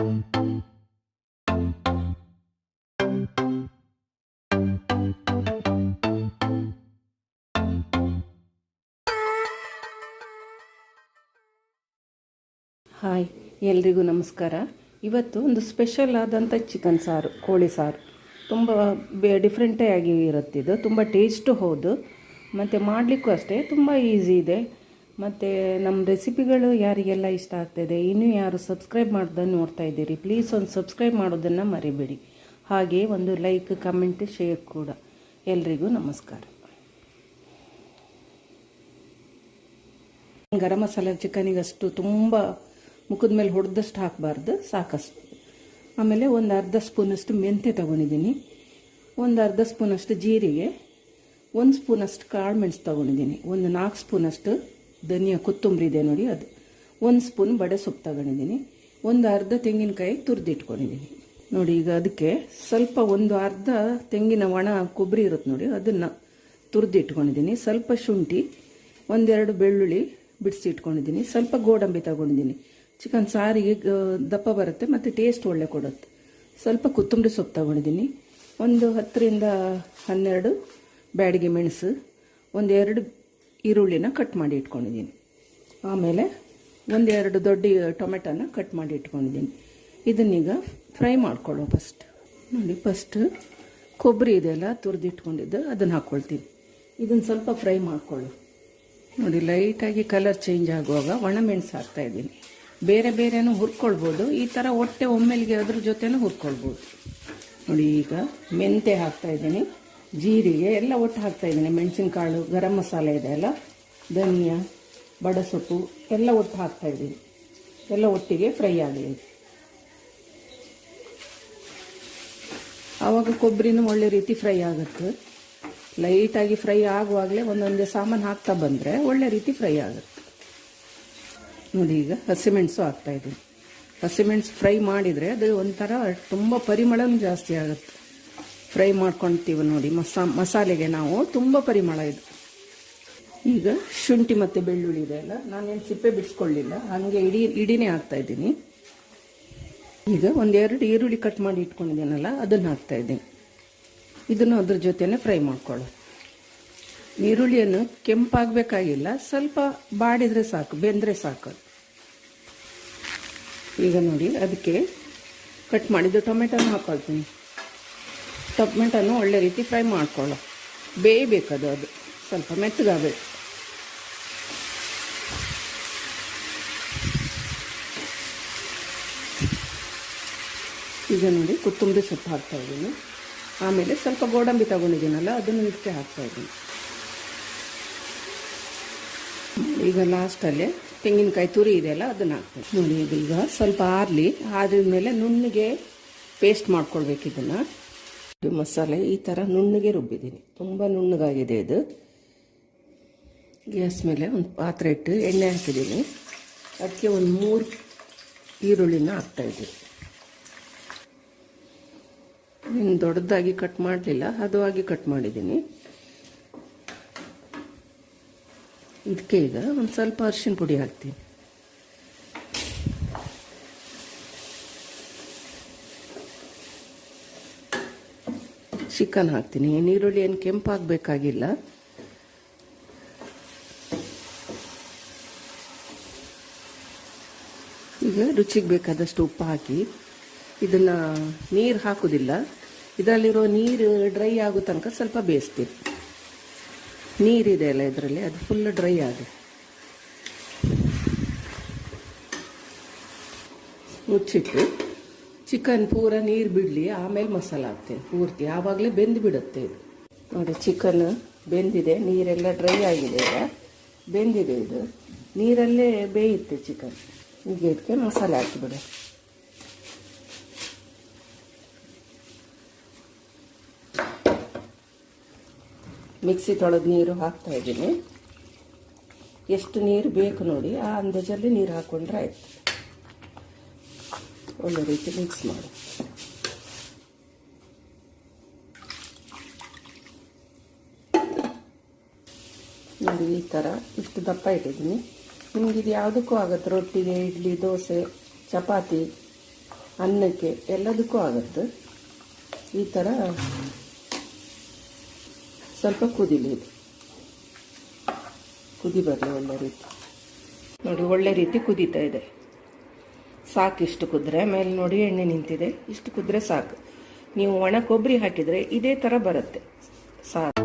Hi, ಎಲ್ರಿಗೂ ನಮಸ್ಕಾರ. ಇವತ್ತು ಒಂದು ಸ್ಪೆಷಲ್ ಆದಂಥ ಚಿಕನ್ ಸಾರು, ಕೋಳಿ ಸಾರು. ತುಂಬ ಬೇ ಡಿಫ್ರೆಂಟೇ ಆಗಿ ಇರುತ್ತಿದ್ದು ತುಂಬ ಟೇಸ್ಟು ಹೌದು. ಮತ್ತು ಮಾಡಲಿಕ್ಕೂ ಅಷ್ಟೇ, ತುಂಬ ಈಸಿ ಇದೆ. ಮತ್ತು ನಮ್ಮ ರೆಸಿಪಿಗಳು ಯಾರಿಗೆಲ್ಲ ಇಷ್ಟ ಆಗ್ತಾಯಿದೆ ಇನ್ನೂ ಯಾರು ಸಬ್ಸ್ಕ್ರೈಬ್ ಮಾಡ್ದನ್ನು ನೋಡ್ತಾ ಇದ್ದೀರಿ ಪ್ಲೀಸ್ ಒಂದು ಸಬ್ಸ್ಕ್ರೈಬ್ ಮಾಡೋದನ್ನು ಮರಿಬೇಡಿ. ಹಾಗೆ ಒಂದು ಲೈಕ್ ಕಮೆಂಟ್ ಶೇರ್ ಕೂಡ. ಎಲ್ರಿಗೂ ನಮಸ್ಕಾರ. ಗರಂ ಮಸಾಲೆ ಚಿಕನಿಗಷ್ಟು ತುಂಬ ಮುಖದ ಮೇಲೆ ಹೊಡೆದಷ್ಟು ಹಾಕಬಾರ್ದು, ಸಾಕಷ್ಟು. ಆಮೇಲೆ ಒಂದು ಅರ್ಧ ಸ್ಪೂನಷ್ಟು ಮೆಂತ್ಯ ತೊಗೊಂಡಿದ್ದೀನಿ. ಒಂದು ಅರ್ಧ ಸ್ಪೂನಷ್ಟು ಜೀರಿಗೆ, ಒಂದು ಸ್ಪೂನಷ್ಟು ಕಾಳು ಮೆಣಸು ತೊಗೊಂಡಿದ್ದೀನಿ. ಒಂದು ನಾಲ್ಕು ಸ್ಪೂನಷ್ಟು ಧನಿಯಾ ಕೊತ್ತಂಬರಿ ಇದೆ ನೋಡಿ ಅದು. ಒಂದು ಸ್ಪೂನ್ ಬಡೆ ಸೊಪ್ಪು ತಗೊಂಡಿದ್ದೀನಿ. ಒಂದು ಅರ್ಧ ತೆಂಗಿನಕಾಯಿ ತುರಿದಿಟ್ಕೊಂಡಿದ್ದೀನಿ. ನೋಡಿ ಈಗ ಅದಕ್ಕೆ ಸ್ವಲ್ಪ ಒಂದು ಅರ್ಧ ತೆಂಗಿನ ಒಣ ಕೊಬ್ಬರಿ ಇರುತ್ತೆ ನೋಡಿ, ಅದನ್ನು ತುರಿದಿಟ್ಕೊಂಡಿದ್ದೀನಿ. ಸ್ವಲ್ಪ ಶುಂಠಿ, ಒಂದೆರಡು ಬೆಳ್ಳುಳ್ಳಿ ಬಿಡಿಸಿ ಇಟ್ಕೊಂಡಿದ್ದೀನಿ ಸ್ವಲ್ಪ ಗೋಡಂಬಿ ತಗೊಂಡಿದ್ದೀನಿ. ಚಿಕನ್ ಸಾರಿಗೆ ದಪ್ಪ ಬರುತ್ತೆ ಮತ್ತು ಟೇಸ್ಟ್ ಒಳ್ಳೆ ಕೊಡುತ್ತೆ. ಸ್ವಲ್ಪ ಕೊತ್ತಂಬರಿ ಸೊಪ್ಪು ತಗೊಂಡಿದ್ದೀನಿ. ಒಂದು ಹತ್ತರಿಂದ ಹನ್ನೆರಡು ಬ್ಯಾಡಿಗೆ ಮೆಣಸು, ಒಂದೆರಡು ಈರುಳ್ಳಿನ ಕಟ್ ಮಾಡಿ ಇಟ್ಕೊಂಡಿದ್ದೀನಿ. ಆಮೇಲೆ ಒಂದೆರಡು ದೊಡ್ಡ ಟೊಮೆಟೊನ ಕಟ್ ಮಾಡಿ ಇಟ್ಕೊಂಡಿದ್ದೀನಿ. ಇದನ್ನೀಗ ಫ್ರೈ ಮಾಡ್ಕೊಳ್ಳೋ ಫಸ್ಟ್ ನೋಡಿ ಫಸ್ಟ್ ಕೊಬ್ಬರಿ ಇದೆಲ್ಲ ತುರಿದಿಟ್ಕೊಂಡಿದ್ದು, ಅದನ್ನು ಹಾಕ್ಕೊಳ್ತೀನಿ ಇದನ್ನು ಸ್ವಲ್ಪ ಫ್ರೈ ಮಾಡಿಕೊಳ್ಳು ನೋಡಿ, ಲೈಟಾಗಿ ಕಲರ್ ಚೇಂಜ್ ಆಗುವಾಗ ಒಣಮೆಣಸು ಹಾಕ್ತಾ ಇದ್ದೀನಿ. ಬೇರೆ ಬೇರೆನೂ ಹುರ್ಕೊಳ್ಬೋದು. ಈ ಥರ ಹೊಟ್ಟೆ ಒಮ್ಮೆಲಿಗೆ ಅದ್ರ ಜೊತೆನೂ ಹುರ್ಕೊಳ್ಬೋದು. ನೋಡಿ, ಈಗ ಮೆಂತೆ ಹಾಕ್ತಾ ಇದ್ದೀನಿ. ಜೀರಿಗೆ ಎಲ್ಲ ಒಟ್ಟು ಹಾಕ್ತಾ ಇದ್ದೀನಿ. ಮೆಣಸಿನಕಾಳು, ಗರಂ ಮಸಾಲೆ ಇದೆ ಅಲ್ಲ? ಧನಿಯಾ, ಬಡಸೊಪ್ಪು ಎಲ್ಲ ಒಟ್ಟು ಹಾಕ್ತಾ ಇದ್ದೀನಿ. ಎಲ್ಲ ಒಟ್ಟಿಗೆ ಫ್ರೈ ಆಗಲಿ. ಆವಾಗ ಕೊಬ್ಬರಿನೂ ಒಳ್ಳೆ ರೀತಿ ಫ್ರೈ ಆಗುತ್ತೆ. ಲೈಟಾಗಿ ಫ್ರೈ ಆಗುವಾಗಲೇ ಒಂದೊಂದೇ ಸಾಮಾನು ಹಾಕ್ತಾ ಬಂದರೆ ಒಳ್ಳೆ ರೀತಿ ಫ್ರೈ ಆಗುತ್ತೆ. ನೋಡಿ ಈಗ ಹಸಿಮೆಣಸು ಹಾಕ್ತಾ ಇದ್ದೀನಿ. ಹಸಿಮೆಣಸು ಫ್ರೈ ಮಾಡಿದರೆ ಅದು ಒಂಥರ ತುಂಬ ಪರಿಮಳನೂ ಜಾಸ್ತಿ ಆಗುತ್ತೆ. ಫ್ರೈ ಮಾಡ್ಕೊಳ್ತೀವಿ ನೋಡಿ. ಮಸಾ, ಮಸಾಲೆಗೆ ನಾವು ತುಂಬ ಪರಿಮಳ ಇದು. ಈಗ ಶುಂಠಿ ಮತ್ತು ಬೆಳ್ಳುಳ್ಳಿ ಇದೆ ಅಲ್ಲ? ನಾನೇನು ಸಿಪ್ಪೆ ಬಿಡಿಸ್ಕೊಳ್ಳಿಲ್ಲ. ಹಾಗೆ ಇಡೀ, ಇಡೀನೇ ಹಾಕ್ತಾ ಇದ್ದೀನಿ. ಈಗ ಒಂದೆರಡು ಈರುಳ್ಳಿ ಕಟ್ ಮಾಡಿ ಇಟ್ಕೊಂಡಿದ್ದೀನಲ್ಲ, ಅದನ್ನು ಹಾಕ್ತಾ ಇದ್ದೀನಿ. ಇದನ್ನು ಅದ್ರ ಜೊತೆಯೇ ಫ್ರೈ ಮಾಡ್ಕೊಳ್ಳೋ ಈರುಳ್ಳಿಯನ್ನು ಕೆಂಪಾಗಬೇಕಾಗಿಲ್ಲ, ಸ್ವಲ್ಪ ಬಾಡಿದರೆ ಸಾಕು, ಬೆಂದರೆ ಸಾಕು. ಈಗ ನೋಡಿ, ಅದಕ್ಕೆ ಕಟ್ ಮಾಡಿದ್ದು ಟೊಮೆಟೊನ ಹಾಕೊಳ್ತೀನಿ. ಟೊಮೆಟೊನು ಒಳ್ಳೆ ರೀತಿ ಫ್ರೈ ಮಾಡ್ಕೊಳ್ಳೋ. ಬೇಯಬೇಕದು ಅದು. ಸ್ವಲ್ಪ ಮೆತ್ತಗಾಗಬೇಕು. ಈಗ ನೋಡಿ ಕೊತ್ತಂಬರಿ ಸೊಪ್ಪು ಹಾಕ್ತಾ ಇದ್ದೀನಿ. ಆಮೇಲೆ ಸ್ವಲ್ಪ ಗೋಡಂಬಿ ತಗೊಂಡಿದ್ದೀನಲ್ಲ, ಅದನ್ನು ಇದಕ್ಕೆ ಹಾಕ್ತಾ ಇದ್ದೀನಿ. ಈಗ ಲಾಸ್ಟಲ್ಲಿ ತೆಂಗಿನಕಾಯಿ ತುರಿ ಇದೆಯಲ್ಲ, ಅದನ್ನು ಹಾಕ್ತೀನಿ. ನೋಡಿ, ಈಗ ಸ್ವಲ್ಪ ಆರಲಿ ಮೇಲೆ ನುಣ್ಣಗೆ ಪೇಸ್ಟ್ ಮಾಡ್ಕೊಳ್ಬೇಕು ಇದನ್ನು. ಇದು ಮಸಾಲೆ ಈ ಥರ ನುಣ್ಣಗೆ ರುಬ್ಬಿದ್ದೀನಿ. ತುಂಬ ನುಣ್ಣಗಾಗಿದೆ ಇದು. ಗ್ಯಾಸ್ ಮೇಲೆ ಒಂದು ಪಾತ್ರೆ ಇಟ್ಟು ಎಣ್ಣೆ ಹಾಕಿದ್ದೀನಿ. ಅದಕ್ಕೆ ಒಂದು ಮೂರು ಈರುಳ್ಳಿನ ಹಾಕ್ತಾಯಿದ್ದೀನಿ ಇನ್ನು ದೊಡ್ಡದಾಗಿ ಕಟ್ ಮಾಡಲಿಲ್ಲ, ಹದವಾಗಿ ಕಟ್ ಮಾಡಿದ್ದೀನಿ. ಇದಕ್ಕೆ ಈಗ ಒಂದು ಸ್ವಲ್ಪ ಅರಿಶಿನ ಪುಡಿ ಹಾಕ್ತೀನಿ. ಚಿಕನ್ ಹಾಕ್ತೀನಿ. ನೀರುಳ್ಳಿ ಏನು ಕೆಂಪಾಗಬೇಕಾಗಿಲ್ಲ. ಈಗ ರುಚಿಗೆ ಬೇಕಾದಷ್ಟು ಉಪ್ಪು ಹಾಕಿ ಇದನ್ನು ನೀರು ಹಾಕೋದಿಲ್ಲ. ಇದರಲ್ಲಿರೋ ನೀರು ಡ್ರೈ ಆಗೋ ತನಕ ಸ್ವಲ್ಪ ಬೇಯಿಸ್ತೀನಿ. ನೀರಿದೆ ಅಲ್ಲ ಇದರಲ್ಲಿ, ಅದು ಫುಲ್ ಡ್ರೈ ಆಗಿ. ಮುಚ್ಚಿಟ್ಟು ಚಿಕನ್ ಪೂರ ನೀರು ಬಿಡಲಿ, ಆಮೇಲೆ ಮಸಾಲ ಹಾಕ್ತೇನೆ ಪೂರ್ತಿ. ಆವಾಗಲೇ ಬೆಂದು ಬಿಡುತ್ತೆ ಇದು. ನೋಡಿ, ಚಿಕನ್ ಬೆಂದಿದೆ, ನೀರೆಲ್ಲ ಡ್ರೈ ಆಗಿದೆ ಬೆಂದಿದೆ ಇದು. ನೀರಲ್ಲೇ ಬೇಯುತ್ತೆ ಚಿಕನ್. ಈಗ ಇದಕ್ಕೆ ಮಸಾಲೆ ಹಾಕಿಬಿಡು. ಮಿಕ್ಸಿ ತೊಳೆದು ನೀರು ಹಾಕ್ತಾ ಇದ್ದೀನಿ. ಎಷ್ಟು ನೀರು ಬೇಕು ನೋಡಿ, ಆ ಅಂದಾಜಲ್ಲಿ ನೀರು ಹಾಕ್ಕೊಂಡ್ರೆ ಆಯ್ತು. ಒಳ್ಳೆ ರೀತಿ ಮಿಕ್ಸ್ ಮಾಡಿ. ನೋಡಿ ಈ ಥರ ಇಷ್ಟು ದಪ್ಪ ಇಟ್ಟಿದ್ದೀನಿ. ನಿಮ್ಗೆ ಇದು ಯಾವುದಕ್ಕೂ ಆಗುತ್ತೆ ರೊಟ್ಟಿಗೆ ಇಡ್ಲಿ, ದೋಸೆ, ಚಪಾತಿ, ಅನ್ನಕ್ಕೆ ಎಲ್ಲದಕ್ಕೂ ಆಗುತ್ತೆ. ಈ ಥರ ಸ್ವಲ್ಪ ಕುದಿಲಿ ಇದು. ಕುದಿ ಬರಲಿ ಒಳ್ಳೆ ರೀತಿ. ನೋಡಿ ಒಳ್ಳೆ ರೀತಿ ಕುದೀತಾ ಇದೆ. ಸಾಕು ಇಷ್ಟು ಕುದ್ರೆ, ಮೇಲೆ ನೋಡಿ ಎಣ್ಣೆ ನಿಂತಿದೆ, ಇಷ್ಟು ಕುದ್ರೆ ಸಾಕು. ನೀವು ಒಣ ಕೊಬ್ಬರಿ ಹಾಕಿದರೆ ಇದೇ ಥರ ಬರುತ್ತೆ. ಸಾಕು.